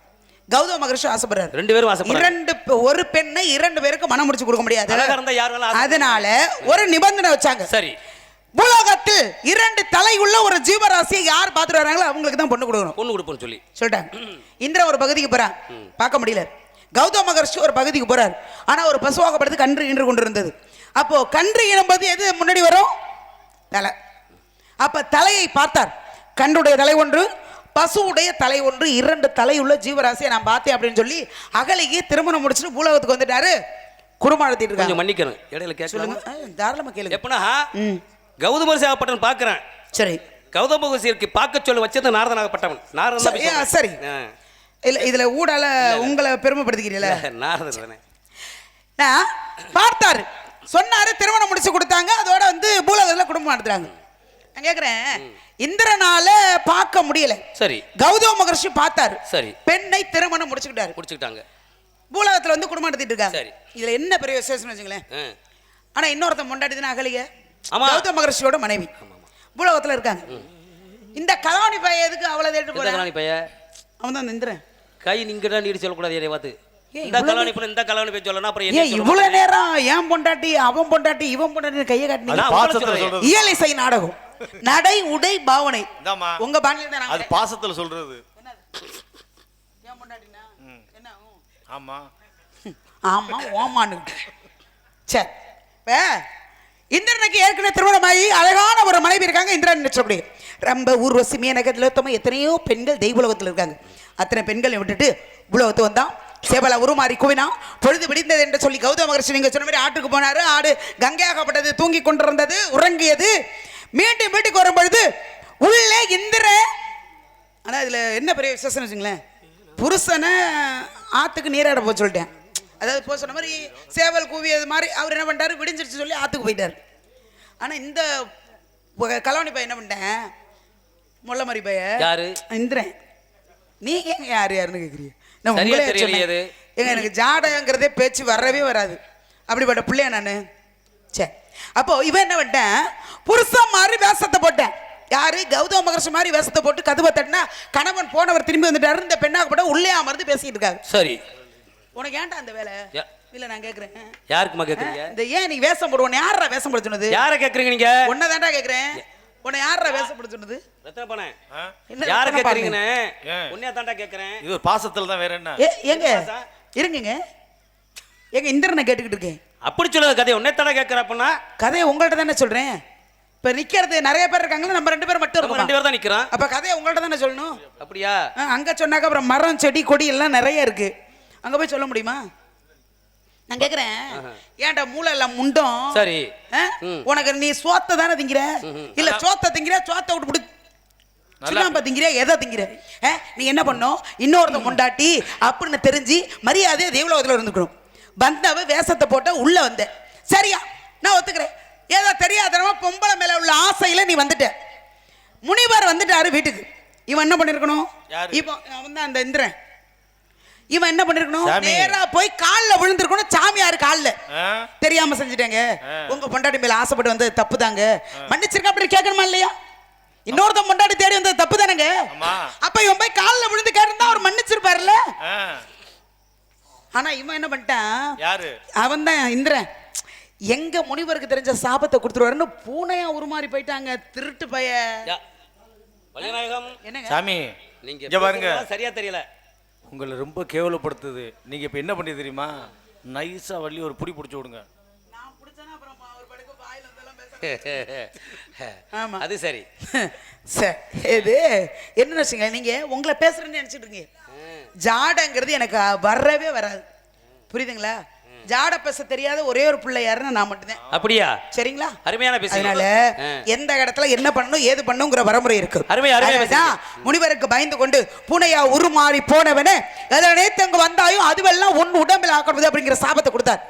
S2: கௌதம மகரிஷி ஆசைப்படுறாரு.
S1: ரெண்டு பேரும் ஆசைப்படுறாங்க.
S2: இரண்டு ஒரு பெண்ணை இரண்டு பேருக்கு மனம் முடிச்சு கொடுக்க முடியாது. அதனால ஒரு நிபந்தனை வச்சாங்க.
S1: சரி.
S2: பூலோகத்தில் இரண்டு தலை உள்ள ஒரு ஜீவராசியை யார் பார்த்துட்டு வராங்களோ அவங்களுக்கு தான் பொண்ணு கொடுக்கணும்.
S1: பொண்ணு கொடுப்போம்னு சொல்லி.
S2: சொல்லிட்டாங்க. இந்திரன் ஒரு பகுதிக்கு போறான். பார்க்க முடியல. கௌதம மகர்ஷி ஒரு பகுதிக்கு போறார். ஆனா ஒரு பசுவாகப்படுத்து கன்று ஈன்று கொண்டு இருந்தது அப்போ கன்று ஈனும்போது எது முன்னாடி வரும்? தலை. அப்ப தலையை பார்த்தார். கன்றுடைய தலை ஒன்று பசுவுடைய தலை ஒன்று இரண்டு தலையுள்ள ஜீவராசியை நான் பார்த்தேன் அப்படின்னு சொல்லி அகலிக்கு திருமணம் முடிச்சுட்டு பூலோகத்துக்கு வந்துட்டாரு. குருமாடத்திட்டு இருக்காங்க.
S1: கொஞ்சம் மன்னிக்கணும். இடையில
S2: சொல்லுங்க.
S1: கேட்கலாமா
S2: ஆ, தாராளமா கேளுங்க.
S1: எப்பனா
S2: ம்.
S1: கௌதம சேவப்பட்டன் பார்க்கிறேன்.
S2: சரி.
S1: கௌதம ரிஷிக்கு பார்க்க சொல்ல வச்சது நாரதனாகப்பட்டவன் நாரதன் தான்
S2: சரி. இல்ல இதுல ஊடால உங்களை பெருமைப்படுத்திக்கிறீங்களா.
S1: நாரதன் தானே.
S2: நான் பார்த்தாரு. சொன்னாரு திருமணம் முடிச்சு கொடுத்தாங்க. அதோட வந்து பூலோகத்தில் குடும்பம் நடத்துறாங்க. நான் கேட்குறேன் இந்திரனால பார்க்க முடியல.
S1: சரி.
S2: கௌதம மகர்ஷி பார்த்தாரு.
S1: சரி.
S2: பெண்ணை திருமணம் முடிச்சுக்கிட்டாரு.
S1: முடிச்சுக்கிட்டாங்க.
S2: பூலோகத்துல வந்து குடும்பம் நடத்திட்டு இருக்காங்க.
S1: சரி.
S2: இதுல என்ன பெரிய விசேஷம் வச்சுங்களேன். ஆனா இன்னொருத்தன் முண்டாடி அகலிக?
S1: ஆமா.
S2: கௌதம மகர்ஷியோட மனைவி. பூலோகத்துல இருக்காங்க. இந்த கலாவணி பையன் எதுக்கு அவ்வளவு தேட்டு போறான்?
S1: கலாணி பைய
S2: அவன் தான் இந்த இந்திரன்
S1: கை நீங்க தான் நீடி சொல்லக்கூடாது பார்த்து.
S2: ஏன்
S1: இந்த
S2: இவ்வளவு
S1: கலாணி பண்ண இந்த கலாணி போய் அப்புறம் என்ன
S2: ஏன் இவ்வளவு நேரம் ஏன் பொண்டாட்டி அவன் பொண்டாட்டி இவன் பொண்டாட்டி கையை காட்டினீங்க. இயல் இசை நாடகம். நடை உடை பாவனை. உங்க பாணியில தான்
S3: அது பாசத்துல சொல்றது.
S2: என்ன
S3: ஆமா.
S2: ஆமா ஓமானு சரி இப்ப இந்திரனுக்கு ஏற்கனவே திருமணமாகி அழகான ஒரு மனைவி இருக்காங்க இந்திரன் சொல்லக்கூடிய. ரொம்ப ஊர்வசி மேனக திலோத்தம எத்தனையோ பெண்கள் தெய்வலோகத்தில் இருக்காங்க. அத்தனை பெண்களை விட்டுட்டு உலகத்து வந்தான். சேவலா உருமாறி குவினா பொழுது விடிந்தது என்று சொல்லி கௌதம மகர்ஷி நீங்க சொன்ன மாதிரி ஆட்டுக்கு போனாரு ஆடு கங்கையாகப்பட்டது தூங்கி கொண்டிருந்தது உறங்கியது. மீண்டும் வீட்டுக்கு வரும் பொழுது உள்ளே இந்திர ஆனா இதுல என்ன பெரிய விசேஷம் வச்சுங்களேன். புருஷனை ஆத்துக்கு நீராட போக சொல்லிட்டேன். அதாவது போக சொன்ன மாதிரி சேவல் கூவியது மாதிரி அவர் என்ன பண்ணிட்டாரு? விடிஞ்சிருச்சு சொல்லி ஆத்துக்கு போயிட்டார். ஆனா இந்த கலவணி பையன் என்ன பண்ணிட்டேன்? முல்லை மாதிரி பையன்
S1: யாரு?
S2: இந்திரன். நீங்க எங்க யார் யாருன்னு கேக்குறீங்க? நான் உங்களே. ஏங்க எனக்கு ஜாடகங்கிறதே பேச்சு வரவே வராது. அப்படிப்பட்ட பிள்ளைய நான்? சரி அப்போ இவன் என்ன பண்ணிட்டேன்? புருஷன் மாதிரி வேஷத்தை போட்டேன். யாரு? கௌதம மகர்ஷி மாதிரி வேஷத்தை போட்டு கதவை தட்டினா கணவன் போனவர் திரும்பி வந்துட்டாரு. இந்த பெண்ணாகப்பட்ட உள்ளே அமர்ந்து பேசிட்டு இருக்காங்க
S1: சரி.
S2: உனக்கு ஏன்டா அந்த வேலை? இல்ல நான் கேக்குறேன்.
S1: யாருக்குமா கேக்குறீங்க?
S2: இந்த ஏன் நீ வேஷம் போடுவோம் யாரா வேஷம் போட சொன்னது?
S1: யார கேக்குறீங்க நீங்க?
S2: உன்னை தான்டா கேக்குறேன் உன்னை யாரா வேஷம் போட சொன்னது?
S1: ரத்ன பண்ண?
S3: ஆ?
S2: என்ன
S1: யார
S3: ஏன்?
S1: உன்னைய தாண்டா கேக்குறேன்.
S3: இது ஒரு பாசத்துல தான் வேற என்ன?
S2: ஏ ஏங்க இருங்கங்க ஏங்க இந்திரனை கேட்டுக்கிட்டு இருக்கேன்.
S1: அப்படி சொல்லாத கதை உன்னை தாண்டா கேக்குற அப்படின்னா
S2: கதையை உங்கள்ட்ட தானே சொல்றேன். இப்ப நிக்கிறது நிறைய பேர் இருக்காங்களா நம்ம ரெண்டு பேரும் மட்டும் இருக்கோம்?
S1: ரெண்டு பேர் தான் நிக்கிறோம்.
S2: அப்ப கதையை உங்கள்ட்ட தானே சொல்லணும்?
S1: அப்படியா?
S2: அங்க சொன்னாக்க அப்புறம் மரம் செடி கொடி எல்லாம் நிறைய இருக்கு. அங்க போய் சொல்ல முடியுமா? நான் கேக்குறேன். ஏன்டா மூளை எல்லாம் முண்டம்?
S1: சரி.
S2: உனக்கு நீ சோத்தை தானே திங்கிற? இல்ல சோத்தை திங்கிற சோத்தை விட்டு பிடி சுண்ணாம்பை திங்கிற எதை திங்கிற? நீ என்ன பண்ணும் இன்னொருத்த முண்டாட்டி அப்படின்னு தெரிஞ்சு மரியாதையை தேவலோகத்தில் இருந்துக்கணும். வந்தவ வேஷத்தை போட்ட உள்ள வந்த சரியா? நான் ஒத்துக்கிறேன். ஏதோ தெரியாதனமா பொம்பளை மேல உள்ள ஆசையில நீ வந்துட்ட. முனிவர் வந்துட்டாரு வீட்டுக்கு. இவன் என்ன பண்ணிருக்கணும்? இப்போ அவன் தான் அந்த இந்திரன். இவன் என்ன பண்ணிருக்கணும். நேரா போய் கால்ல விழுந்திருக்கணும். சாமியார் கால்ல? தெரியாம செஞ்சுட்டேங்க. உங்க பொண்டாட்டி மேல ஆசைப்பட்டு வந்தது தப்பு தாங்க மன்னிச்சிருக்க அப்படி கேட்கணுமா இல்லையா? இன்னொருத்த பொண்டாட்டி தேடி வந்தது தப்பு தானேங்க. அப்ப இவன் போய் கால்ல விழுந்து கேட்டிருந்தா அவர் மன்னிச்சிருப்பாருல்ல. ஆனா இவன் என்ன பண்ணிட்டான்? அவன் தான் இந்திரன். எங்க முனிவருக்கு தெரிஞ்ச சாபத்தை கொடுத்துருவாருன்னு பூனையா உருமாறி போயிட்டாங்க திருட்டு பைய. என்னங்க?
S3: சாமி
S1: நீங்க
S3: இங்க பாருங்க.
S1: பேசுறதெல்லாம் சரியா தெரியல.
S3: உங்களை ரொம்ப கேவலப்படுத்துது. நீங்க இப்ப என்ன பண்ணி தெரியுமா? நைஸா வள்ளி ஒரு புடி பிடிச்சு விடுங்க.
S2: ஆமா.
S1: அது சரி.
S2: சரி இது என்ன வச்சுங்க நீங்க உங்களை பேசுறேன்னு நினைச்சிட்டு இருக்கீங்க. ஜாடங்கிறது எனக்கு வரவே வராது. புரியுதுங்களா? ஜாட பேச தெரியாத ஒரே ஒரு பிள்ளை யாருன்னா நான் மட்டும்தான்.
S1: அப்படியா?
S2: சரிங்களா?
S1: அருமையான பேசுறீங்க.
S2: அதனால. எந்த இடத்துல என்ன பண்ணணும் ஏது பண்ணணுங்கிற வரமுறை இருக்கு.
S1: அருமை, அருமை
S2: அதனாலதான் முனிவருக்கு பயந்து கொண்டு பூனையா உருமாறி போனவனே எதை நினைத்து அங்க வந்தாயும் அதுவெல்லாம் உன் உடம்பில் ஆக்கப்படுது அப்படிங்கிற சாபத்தை கொடுத்தார்.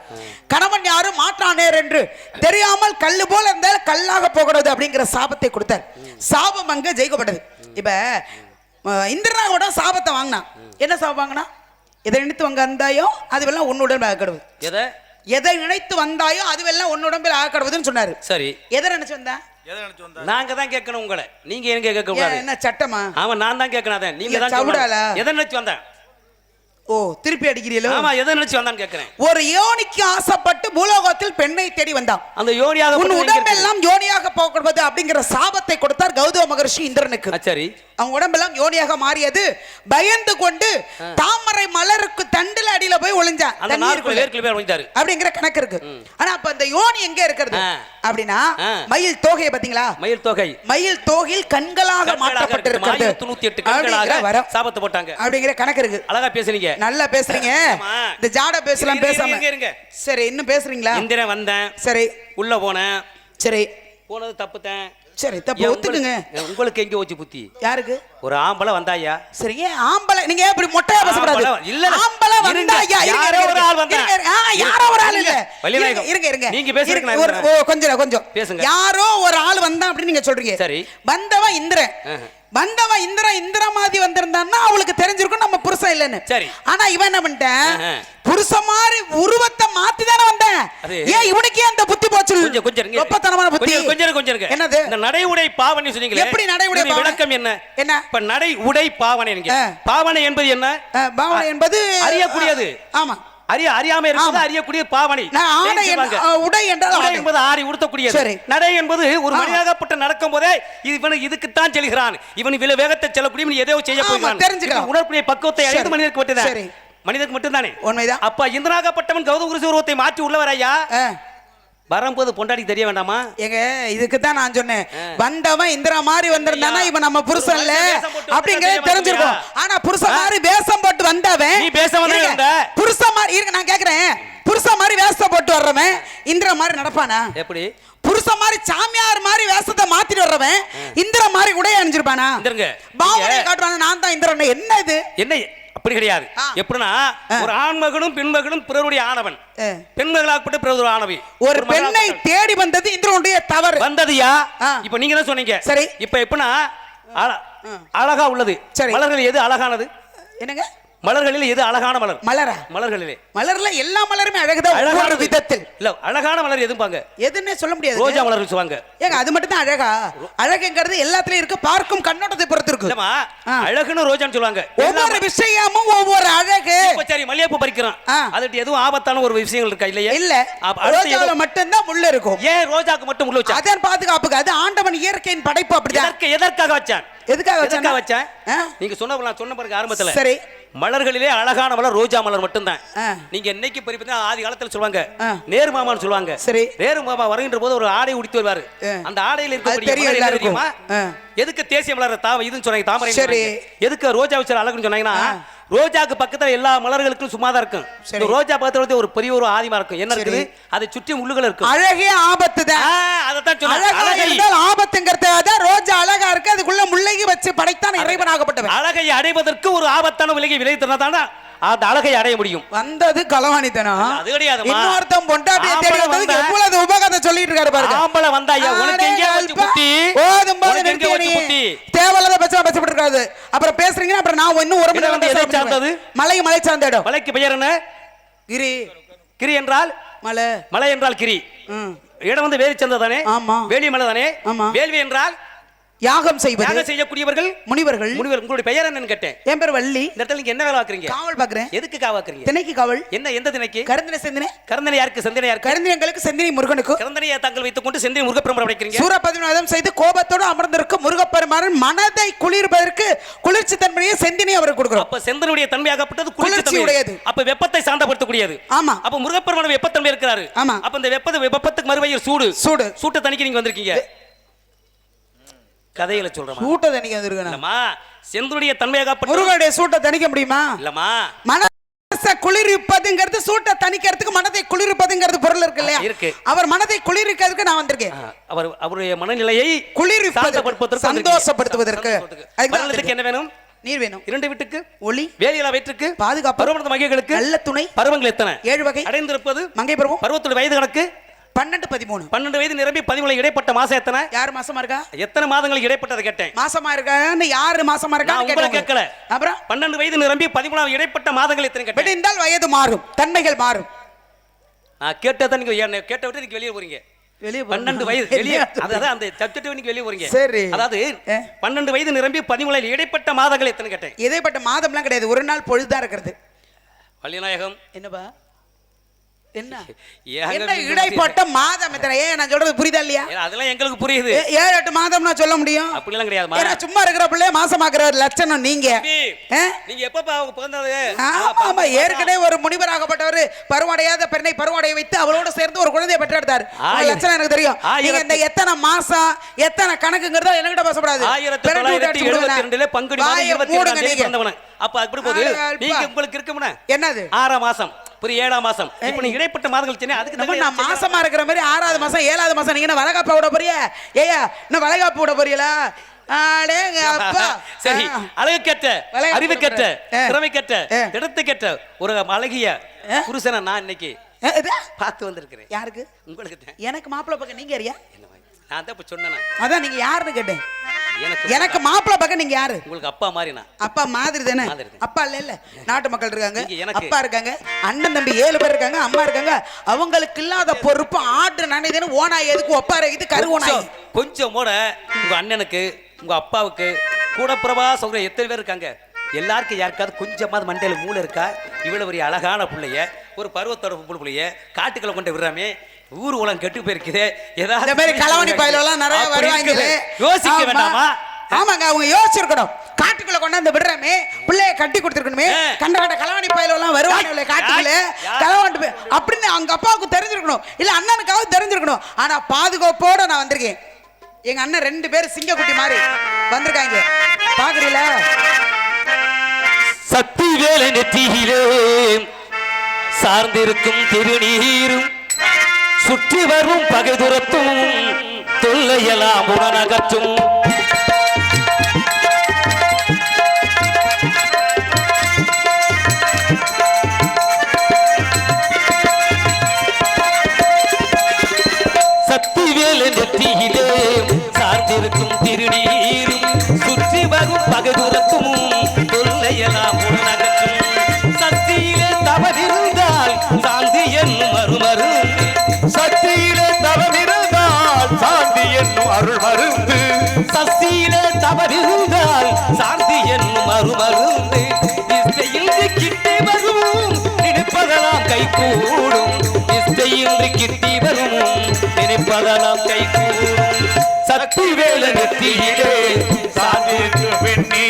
S2: கணவன் யாரும் மாற்றானேர் என்று தெரியாமல் கல்லு போல இருந்தால் கல்லாக போகக்கூடாது அப்படிங்கிற சாபத்தை கொடுத்தார். சாபம் அங்க ஜெயிக்கப்பட்டது. இப்ப இந்திரனாவோட சாபத்தை வாங்கினான். என்ன சாபம் வாங்கினா எதை நினைத்து அங்க வந்தாயோ அதுவெல்லாம் உன் உடம்பில் ஆக்கப்படுது
S1: எதை?
S2: எதை நினைத்து வந்தாயோ அதுவெல்லாம் உன் உடம்பில் ஆக்கப்படுதுன்னு சொன்னாரு.
S1: சரி.
S2: எதை நினைச்சு வந்தா?
S3: எதை நினைச்சு வந்தா?
S1: நாங்க தான் கேட்கணும் உங்களை. நீங்க எங்க கேட்க கூடாது
S2: என்ன சட்டமா?
S1: ஆமா நான் தான் கேட்கணும் அதான். நீங்க தான். எதை நினைச்சு வந்தேன்
S2: ஓ திருப்பி அடிக்கிறீங்களோ
S1: ஆமா எதை நினைச்சு வந்தான்னு கேட்கறேன்
S2: ஒரு யோனிக்கு ஆசைப்பட்டு பூலோகத்தில் பெண்ணை தேடி வந்தான்.
S1: அந்த யோனியாக
S2: உன்? உடம்பெல்லாம் யோனியாக போகப்படுவது அப்படிங்கிற சாபத்தை கொடுத்தார் கௌதம மகர்ஷி இந்திரனுக்கு.
S1: சரி.
S2: அவன் உடம்பெல்லாம் யோனியாக மாறியது. பயந்து கொண்டு தாமரை மலருக்கு தண்டுல அடியில போய் ஒளிஞ்சான் அப்படிங்கிற கணக்கு இருக்கு. ஆனா அப்ப அந்த யோனி எங்க இருக்கிறது. அப்படின்னா. மயில் தோகையை பாத்தீங்களா
S1: மயில் தொகை.
S2: மயில் தோகில் கண்களாக மாற்றப்பட்டிருக்கிறது.
S1: நூத்தி எட்டு கண்களாக
S2: வரம்.
S1: சாபத்தை போட்டாங்க.
S2: அப்படிங்கிற கணக்கு இருக்கு.
S1: அழகா பேசுனீங்க.
S2: நல்லா பேசுறீங்க. இந்த ஜாட பேசலாம் பேசாம.
S1: இருங்க.
S2: சரி இன்னும் பேசுறீங்களா?
S1: இந்திரன் வந்தேன்.
S2: சரி.
S1: உள்ள போனேன்.
S2: சரி.
S1: போனது தப்புத்தேன்.
S2: சரி தப்பு ஒத்துக்குங்க
S1: உங்களுக்கு- எங்க வச்சு புத்தி
S2: யாருக்கு
S1: ஒரு ஆம்பளை வந்தாயா
S2: சரிங்க ஆம்பளை நீங்க இப்படி மொட்டையா பேசக்கூடாது
S1: இல்ல.
S2: ஆம்பளை. வந்தாயா
S1: யாரோ ஒரு ஆள் வந்தா.
S2: யாரோ ஒரு ஆள் இல்ல
S1: இருங்க.
S2: இருங்க
S1: நீங்க.
S2: ஓ கொஞ்சம் கொஞ்சம்
S1: பேசுங்க.
S2: யாரோ ஒரு ஆள் வந்தான் அப்படின்னு நீங்க சொல்றீங்க
S1: சரி.
S2: வந்தவன் இந்திரன். வந்தவன் இந்திரன் இந்திர மாதிரி வந்திருந்தான்னா அவளுக்கு தெரிஞ்சிருக்கும் நம்ம புருஷன் இல்லைன்னு
S1: சரி.
S2: ஆனா இவன் என்ன பண்ணிட்டான்
S1: ஆஹா.
S2: புருஷன் மாதிரி உருவத்தை மாத்தி தானே வந்தேன் ஏன் இவனுக்கே அந்த புத்தி போச்சு
S1: கொஞ்சம் கொஞ்சம் இருங்க.
S2: ரொப்பத்தனமான புத்தி
S1: கொஞ்சம் கொஞ்சம் இருங்க.
S2: என்னது
S1: இந்த நடை உடை பாவனை சொன்னீங்களே
S2: எப்படி நடை உடை?
S1: விளக்கம் என்ன
S2: என்ன?
S1: இப்ப நடை உடை பாவனை. பாவனை என்பது என்ன
S2: பாவனை என்பது
S1: அறியக்கூடியது.
S2: ஆமா
S1: அறிய அறியாம
S2: ஆமா.
S1: அறியக்கூடிய பாவனை
S2: உடை என்றால்.
S1: என்பது ஆடி உடுத்தக்கூடியது
S2: சரி.
S1: நடை என்பது ஒரு. மனிதாகப்பட்ட நடக்கும் போதே இவன் இதுக்குத்தான் செல்கிறான் இவன் இவ்வளவு வேகத்தை செல்லக்கூடிய எதையோ செய்ய போகிறான்
S2: தெரிஞ்சுக்கலாம்.
S1: உணரக்கூடிய பக்குவத்தை. அடைந்து மனிதனுக்கு மட்டும்தான்
S2: சரி.
S1: மனிதனுக்கு மட்டும்தானே
S2: உண்மைதான்
S1: அப்ப இந்திரனாகப்பட்டவன் கௌதம குருசி உருவத்தை மாற்றி உள்ளவர் ஐயா வரும்போது பொண்டாடி தெரிய வேண்டாமா?
S2: ஏங்க இதுக்கு தான் நான் சொன்னேன். வந்தவன் இந்திரா மாதிரி வந்திருந்தானா இவன் நம்ம புருஷன் இல்ல? அப்படிங்கறது தெரிஞ்சிருக்கும்? ஆனா புருஷன் மாதிரி வேஷம் போட்டு வந்தவன்
S1: நீ வேஷம் வந்தா.
S2: புருஷன் மாதிரி இருங்க நான் கேக்குறேன். புருஷன் மாதிரி வேஷம் போட்டு வர்றவன் இந்திரா மாதிரி நடப்பானா?
S1: எப்படி?
S2: புருஷன் மாதிரி சாமியார் மாதிரி வேஷத்தை மாத்திட்டு வர்றவன் இந்திர மாதிரி உடைய அணிஞ்சிருப்பானா? பாவனை காட்டுவாங்க நான் தான் இந்திரன். என்ன இது?
S1: என்ன அப்படி கிடையாது. எப்படின்னா. ஒரு ஆண்மகனும் பெண்மகனும் பிறருடைய ஆணவன். பெண்மகளாகப்பட்டு பிறருடைய ஆணவி.
S2: ஒரு பெண்ணை தேடி வந்தது இந்திரனுடைய தவறு.
S1: வந்ததுயா. இப்ப நீங்க தான் சொன்னீங்க.
S2: சரி.
S1: இப்ப எப்படின்னா அழ- அழகா உள்ளது.
S2: சரி.
S1: மலர்கள் எது அழகானது?
S2: என்னங்க?
S1: மலர்களில் எது அழகான மலர்?
S2: மலரா?
S1: மலர்களிலே.
S2: மலர்ல எல்லா மலருமே அழகுதான்
S1: அழகானது.
S2: விதத்தில்.
S1: இல்ல அழகான மலர் எதும்பாங்க?
S2: எதுன்னே சொல்ல முடியாது.
S1: ரோஜா மலர் சொல்லுவாங்க.
S2: ஏங்க அது மட்டும் தான் அழகா அழகுங்கிறது எல்லாத்துலயும் இருக்கு பார்க்கும் கண்ணோட்டத்தை பொறுத்து இருக்கு.
S1: இல்லம்மா
S2: ஆ.
S1: அழகுன்னு ரோஜான்னு சொல்லுவாங்க.
S2: ஒவ்வொரு விஷயமும் ஒவ்வொரு அழகு.
S1: இப்ப சரி மல்லிகைப்பூ பறிக்கிறோம். அதுட்டு எதுவும் ஆபத்தான ஒரு விஷயங்கள் இருக்கா இல்லையா?
S2: இல்ல. ரோஜாவில
S1: எதுவும்-
S2: மட்டும்தான் முள்ள இருக்கும்.
S1: ஏன் ரோஜாக்கு மட்டும் உள்ள வச்சா?
S2: அதன் பாதுகாப்புக்கு. அது ஆண்டவன் இயற்கையின் படைப்பு அப்படிதான்.
S1: எதற்கு எதற்காக வச்சான்?
S2: எதுக்காக வச்சான்?
S1: வச்சேன்? நீங்க சொன்ன சொன்ன பாருங்க ஆரம்பத்துல
S2: சரி.
S1: மலர்களிலே அழகான மலர் ரோஜா மலர் மட்டும்தான். நீங்க என்னைக்கு பறிப்பீங்க ஆதி காலத்துல சொல்லுவாங்க. நேரு மாமான்னு சொல்லுவாங்க
S2: சரி.
S1: நேரு மாமா வருகின்ற போது ஒரு ஆடை உடுத்தி வருவாரு. அந்த ஆடையில
S2: தெரியும் ஆ.
S1: எதுக்கு தேசிய மலர் தாவ இதுன்னு சொன்னாங்க தாமரை
S2: சரி.
S1: எதுக்கு ரோஜா வச்சு அழகுன்னு சொன்னாங்கன்னா. ரோஜாக்கு பக்கத்துல எல்லா மலர்களுக்கும் சும்மா தான் இருக்கும் ரோஜா பக்கத்துல ஒரு பெரிய ஒரு ஆதிமா இருக்கும் என்ன. இருக்குது அதை சுற்றி முள்ளுகள் இருக்கும்
S2: அழகே ஆபத்து தான்
S1: ஆ, அதைத்தான்
S2: இறைவனாகப்பட்டவன்
S1: அழகை அடைவதற்கு ஒரு ஆபத்தான விலையை விலை தந்தாதான் அந்த அழகை அடைய முடியும்.
S2: வந்தது களவாணித்தனம்.
S1: அது கிடையாதும்மா.
S2: இன்னொருத்தன் பொண்டாட்டியை தேடி வந்ததுக்கு
S1: வந்தா-
S2: எவ்வளவு உபகத்தை சொல்லிட்டு இருக்காரு பாருங்க.
S1: ஆம்பளை வந்தா ஐயா உனக்கு எங்க வச்சு புத்தி
S2: போதும் போது
S1: உனக்கு எங்க
S2: நிறுத்திய
S1: வச்சு
S2: நீ.
S1: புத்தி
S2: தேவையில்லாத பிரச்சனை பேசப்பட்டு இருக்காது. அப்புறம் பேசுறீங்க அப்புறம் நான் இன்னும் ஒரு மணி நேரம்
S1: வந்து எதை சார்ந்தது?
S2: மலை மலை சார்ந்த இடம்.
S1: மலைக்கு பெயர் என்ன?
S2: கிரி.
S1: கிரி என்றால்?
S2: மலை.
S1: மலை என்றால் கிரி. இடம் வந்து வேலி சந்தை தானே?
S2: ஆமா.
S1: வேலி மலை தானே?
S2: ஆமா.
S1: வேள்வி என்றால்?
S2: யாகம் செய்வது?
S1: யாகம் செய்யக்கூடியவர்கள்?
S2: முனிவர்கள்.
S1: முனிவர் உங்களுடைய பெயர் என்னன்னு கேட்டேன்.
S2: என் பேர் வள்ளி.
S1: இந்த இடத்துல நீங்க என்ன வேலை பாக்குறீங்க
S2: காவல் பாக்குறேன்
S1: எதுக்கு காவாக்குறீங்க
S2: திணைக்கு காவல்.
S1: என்ன எந்த திணைக்கு?
S2: கருந்தின சிந்தனை
S1: கருந்தனை யாருக்கு? செந்தனை யாருக்கு?
S2: கருந்தினங்களுக்கு சிந்தனை முருகனுக்கு.
S1: கருந்தனையை தாங்கள் வைத்துக் கொண்டு செந்தினை முருகப்பெருமாள் படைக்கிறீங்க.
S2: சூரபதிநாதம் செய்து கோபத்தோடு அமர்ந்திருக்கும் முருகப்பெருமான் மனதை குளிர்வதற்கு குளிர்ச்சி தன்மையை செந்தினை அவருக்கு கொடுக்கிறோம்.
S1: அப்ப செந்தனுடைய தன்மையாகப்பட்டது குளிர்ச்சி.
S2: உடையது.
S1: அப்ப வெப்பத்தை சாந்தப்படுத்தக்கூடியது.
S2: ஆமா.
S1: அப்ப முருகப்பெருமான வெப்பத்தன்மை இருக்கிறாரு.
S2: ஆமா.
S1: அப்ப இந்த வெப்பத்தை வெப்பத்துக்கு மறுவையில் சூடு.
S2: சூடு.
S1: சூட்டை தணிக்க நீங்க வந்திருக்கீங்க. கதையில சொல்றமா
S2: சூட்டை தணிக்க வந்திருக்கணும்
S1: இல்லம்மா செந்தனுடைய தன்மையாகப்பட்ட
S2: முருகனுடைய சூட்டை தணிக்க முடியுமா?
S1: இல்லம்மா.
S2: மனச குளிர்விப்பதுங்கிறது சூட்டை தணிக்கிறதுக்கு மனதை குளிர்விப்பதுங்கிறது பொருள் இருக்கு இல்லையா?
S1: இருக்கு.
S2: அவர் மனதை குளிர்விக்கிறதுக்கு நான் வந்திருக்கேன்.
S1: அவர் அவருடைய மனநிலையை சாந்தப்படுத்துவதற்கு
S2: சந்தோஷப்படுத்துவதற்கு.
S1: மரணத்துக்கு என்ன வேணும்?
S2: நீர் வேணும்.
S1: இரண்டு வீட்டுக்கு
S2: ஒளி
S1: வேலியலா வயிற்றுக்கு
S2: பாதுகாப்பு
S1: பருவமத்த மகைகளுக்கு
S2: நல்ல துணை
S1: பருவங்கள் எத்தனை?
S2: ஏழு வகை
S1: அடைந்திருப்பது
S2: மங்கை பருவம்
S1: பருவத்துடைய வயது கணக்கு
S2: பன்னெண்டு பதிமூணு.
S1: பன்னெண்டு வயது நிரம்பி பதிமூணு இடைப்பட்ட மாசம் எத்தனை?
S2: யார் மாசமா இருக்கா?
S1: எத்தனை மாதங்களுக்கு இடைப்பட்டதை கேட்டேன்.
S2: மாசமா இருக்கான்னு யாரு மாசமா
S1: நான்
S2: இருக்கான்னு
S1: உங்களை. கேட்கல.
S2: அப்புறம்?
S1: பன்னெண்டு வயது நிரம்பி பதிமூணாவது இடைப்பட்ட மாதங்கள் எத்தனை கேட்டேன்.
S2: விடிந்தால் வயது மாறும் தன்மைகள் மாறும்.
S1: நான் கேட்டதான் நீங்க கேட்ட விட்டு நீங்க வெளியே போறீங்க?
S2: வெளியே
S1: பன்னெண்டு வயது வெளியே அதாவது அந்த சப்ஜெக்ட் நீங்க வெளியே போறீங்க.
S2: சரி.
S1: அதாவது. பன்னெண்டு வயது நிரம்பி பதிமூணு இடைப்பட்ட மாதங்கள் எத்தனை கேட்டேன்?
S2: இதேப்பட்ட மாதம்லாம் கிடையாது. ஒரு நாள் பொழுதுதான் இருக்கிறது.
S1: வள்ளிநாயகம்.
S2: என்னப்பா? என்ன? என்ன இடைப்பட்ட மாதம் ஏன் நான் சொல்றது புரியுதா இல்லையா?
S1: அதெல்லாம் எங்களுக்கு புரியுது.
S2: ஏழு எட்டு மாதம் நான் சொல்ல முடியும்.
S1: அப்படிலாம்
S2: சும்மா இருக்கிற பிள்ளைய மாசமாக்குற லட்சணம் நீங்க?
S1: நீங்க எப்பப்பா அவங்க பிறந்தது?
S2: ஆமா ஏற்கனவே ஒரு முனிவராகப்பட்டவர் பருவடையாத பெண்ணை பருவடைய வைத்து அவளோட சேர்ந்து ஒரு குழந்தையை பெற்றெடுத்தார். லட்சணம் எனக்கு தெரியும். நீங்க இந்த எத்தனை மாசம் எத்தனை கணக்குங்கிறத என்கிட்ட பேசப்படாது
S1: ஆயிரத்தி தொள்ளாயிரத்தி
S2: அடிச்சு
S1: எழுபத்தி
S2: விடுவேன்.
S1: ரெண்டுல பங்குனி மாதம்
S2: வாயை
S1: இருபத்தி
S2: மூடுங்க
S1: ரெண்டாம் தேதி
S2: நீங்க.
S1: பிறந்தவன. அப்ப அப்படி
S2: அல்பா.
S1: நீங்க உங்களுக்கு இருக்கும்னா.
S2: என்னது?
S1: ஆறாம் மாசம். ஒரு ஏழாம் மாசம். இப்ப நீங்க இடைப்பட்ட மாதங்கள் சொன்னேன் அதுக்கு
S2: நம்ம நான் மாசமா இருக்கிற மாதிரி ஆறாவது மாசம் ஏழாவது மாசம் நீங்க என்ன வளகாப்பா விட போறிய? ஏயா இன்னும் வளகாப்பு விட போறீங்களா
S1: சரி. அழகு கெட்ட அறிவு கெட்ட. திறமை கெட்ட. இடத்து கெட்ட ஒரு அழகிய. புருஷனை நான் இன்னைக்கு? பார்த்து வந்திருக்கிறேன்.
S2: யாருக்கு?
S1: உங்களுக்கு
S2: எனக்கு மாப்பிள்ளை பக்கம் நீங்க
S1: என்ன? நான் தான் இப்ப சொன்னேன்?
S2: அதான் நீங்க யாருன்னு கேட்டேன்.
S1: எனக்கு
S2: எனக்கு மாப்பிள்ளை பக்கம் நீங்க யாரு?
S1: உங்களுக்கு அப்பா மாதிரி நான்
S2: அப்பா மாதிரி தானே. அப்பா இல்ல இல்ல. நாட்டு மக்கள் இருக்காங்க அப்பா இருக்காங்க அண்ணன் தம்பி ஏழு பேர் இருக்காங்க அம்மா இருக்காங்க. அவங்களுக்கு இல்லாத பொறுப்பு ஆடு நனைதுன்னு ஓனாய் எதுக்கு ஒப்பாரு இது கரு ஓனாய்.
S1: கொஞ்சம் கூட உங்க அண்ணனுக்கு உங்க அப்பாவுக்கு கூட பிரபா சொல்ற எத்தனை பேர் இருக்காங்க? எல்லாருக்கும் யாருக்காவது கொஞ்சமாவது மண்டையில மூளை இருக்கா? இவ்வளவு ஒரு அழகான பிள்ளைய ஒரு பருவத்தோட புள்ள பிள்ளைய காட்டுக்குள்ள கொண்டு விடுறாமே ஊர் உலகம் கெட்டு போயிருக்குது. ஏதாவது
S2: இந்த மாதிரி களவாணி பயல எல்லாம் நிறைய
S1: இருக்குது. யோசிக்க. வேண்டாமா?
S2: ஆமாங்க அவங்க யோசிச்சிருக்கணும். காட்டுக்குள்ள கொண்டாந்து விடுறமே. பிள்ளைய கட்டி கொடுத்துருக்கணுமே. கண்ட கண்ட களவாணி பயல எல்லாம் வருவாங்களே காட்டுக்குள்ள. போய் அப்படின்னு அவங்க அப்பாவுக்கு தெரிஞ்சிருக்கணும். இல்ல அண்ணனுக்காவது தெரிஞ்சிருக்கணும். ஆனா பாதுகாப்போட நான் வந்திருக்கேன். எங்க அண்ணன் ரெண்டு பேரும் சிங்கக்குட்டி மாதிரி வந்திருக்காங்க. பாக்குறீங்களா?
S1: சக்தி வேலை நெற்றியிலே சார்ந்திருக்கும் திருநீரும் சுற்றி வரும் பகை துரத்தும் தொல்லையெல்லாம் உடனகற்றும். கூடும் இசையின்றி கிட்டி வரும் நினைப்பதெல்லாம் கை கூடும் சக்தி வேலை நெத்தியிலே
S3: சாந்திக்கு
S1: பெண்ணே.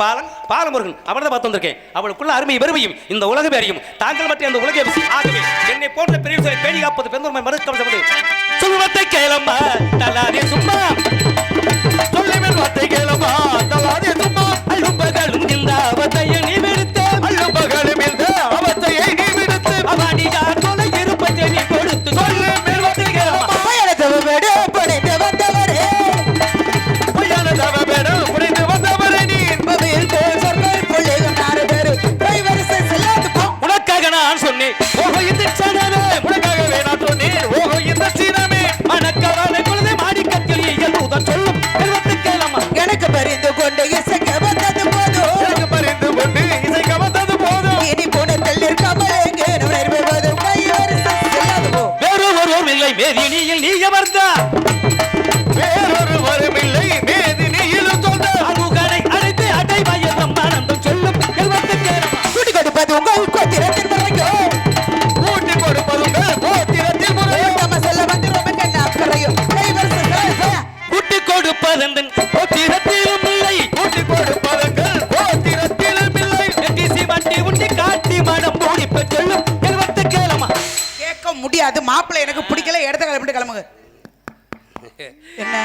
S1: பாலன் பாலமுருகன் அவர்தான் பார்த்து வந்திருக்கேன். அவளுக்குள்ள அருமை பெருமையும் இந்த உலக அறியும். தாங்கள் பற்றி அந்த உலகை ஆகவே என்னை போன்ற பெரிய பேணி காப்பது பெருந்தன்மை மறுக்கம் சுல்வத்தை கேளம்மா தலாதே சும்மா.
S3: சொல்லிவின் வார்த்தை
S1: கேளம்மா.
S2: முடியாது மாப்பிள்ளை எனக்கு பிடிக்கல இடத்த கிளம்பிட்டு கிளம்புங்க? என்ன?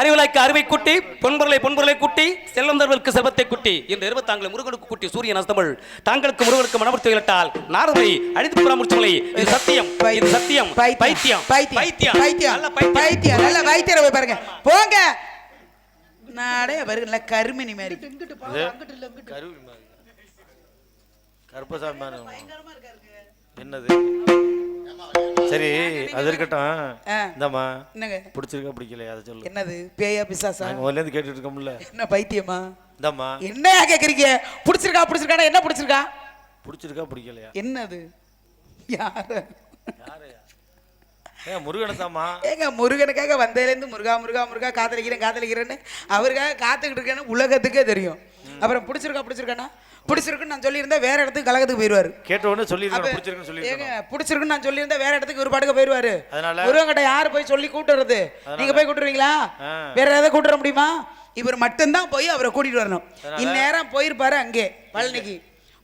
S1: அறிவுலாய்க்கு அறுவை குட்டி பொன்பொருளை பொன்பொருளை குட்டி செல்வம் தருவதற்கு செல்வத்தை குட்டி இந்த இருபத்தாங்களை முருகனுக்கு குட்டி சூரியன் அஸ்தமிழ் தாங்களுக்கு முருகனுக்கு மனமர்த்தி விட்டால் நாரதை அழித்து புறாமுடிச்சவளை இது சத்தியம் இது சத்தியம் பைத்தியம்
S2: பைத்தியம்
S1: பைத்தியம்
S2: பைத்தியம்
S1: நல்ல பைத்தியம்.
S2: பைத்தியம் நல்ல வைத்தியரை போய் பாருங்க. போங்க. நாடே நல்ல கருமினி மாதிரி.
S3: கருப்பசாமி என்னது? சரி அது இருக்கட்டும். இந்தாம்மா.
S2: என்னங்க?
S3: பிடிச்சிருக்கா பிடிக்கலையா? அதை சொல்லு.
S2: என்னது? பேயா பிசாசா?
S3: நாங்கள் முதல்ல இருந்து கேட்டுட்டு இருக்கோம்ல
S2: என்ன பைத்தியமா?
S3: இந்தாம்மா.
S2: என்னையா கேக்குறீங்க? பிடிச்சிருக்கா பிடிச்சிருக்கா என்ன பிடிச்சிருக்கா?
S3: பிடிச்சிருக்கா பிடிக்கலையா?
S2: என்னது? யாரு?
S3: ஏன் முருகனத்தாம்மா
S2: ஏங்க முருகனுக்காக வந்ததுலேருந்து முருகா முருகா முருகா காதலிக்கிறேன் காதலிக்கிறேன்னு அவருக்காக காத்துக்கிட்டு இருக்கேன்னு உலகத்துக்கே தெரியும். அப்புறம் பிடிச்சிருக்கா பிடிச்சிருக்கானா? பிடிச்சிருக்குன்னு நான் சொல்லியிருந்தா வேற இடத்துக்கு கலகத்துக்கு போயிடுவாரு
S3: கேட்ட உடனே சொல்லியிருக்கணும் பிடிச்சிருக்குன்னு
S2: ஏங்க பிடிச்சிருக்குன்னு நான் சொல்லியிருந்தா வேற இடத்துக்கு ஒரு பாட்டுக்கு போயிடுவாரு
S3: அதனால?
S2: முருகன்கிட்ட யாரு போய் சொல்லி கூட்டுறது நீங்க போய் கூட்டுருவீங்களா. வேற ஏதாவது கூட்டு வர முடியுமா? இவர் மட்டும்தான் போய் அவரை கூட்டிட்டு வரணும். இந்நேரம் போயிருப்பாரு அங்கே பழனிக்கு.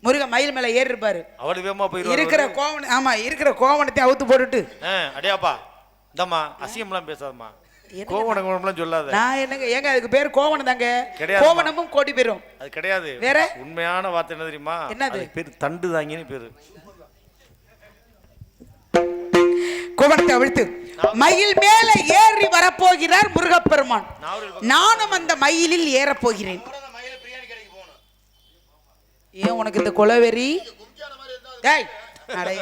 S2: முருகன் மயில் மேல ஏறி இருப்பாரு.
S3: வேகமா
S2: இருக்கிற கோவண ஆமா இருக்கிற கோவணத்தை அவுத்து போட்டுட்டு.
S3: அடையாப்பா இந்தாம்மா அசிங்கம்லாம் பேசாதம்மா. கோவணம் கோவணம்லாம் சொல்லாத.
S2: நான் என்னங்க ஏங்க அதுக்கு பேர் கோவணம் தாங்க. கோவணமும் கோடி பேரும்.
S3: அது கிடையாது.
S2: வேற?
S3: உண்மையான வார்த்தை என்ன தெரியுமா?
S2: என்னது?
S3: பேர் தண்டு தாங்கின்னு பேரு.
S2: கோவணத்தை அவிழ்த்து. மயில் மேல ஏறி வரப்போகிறார் முருகப்பெருமான். நானும் அந்த மயிலில் ஏறப் போகிறேன் ஏன் உனக்கு இந்த கொலவெறி?
S3: அடைய.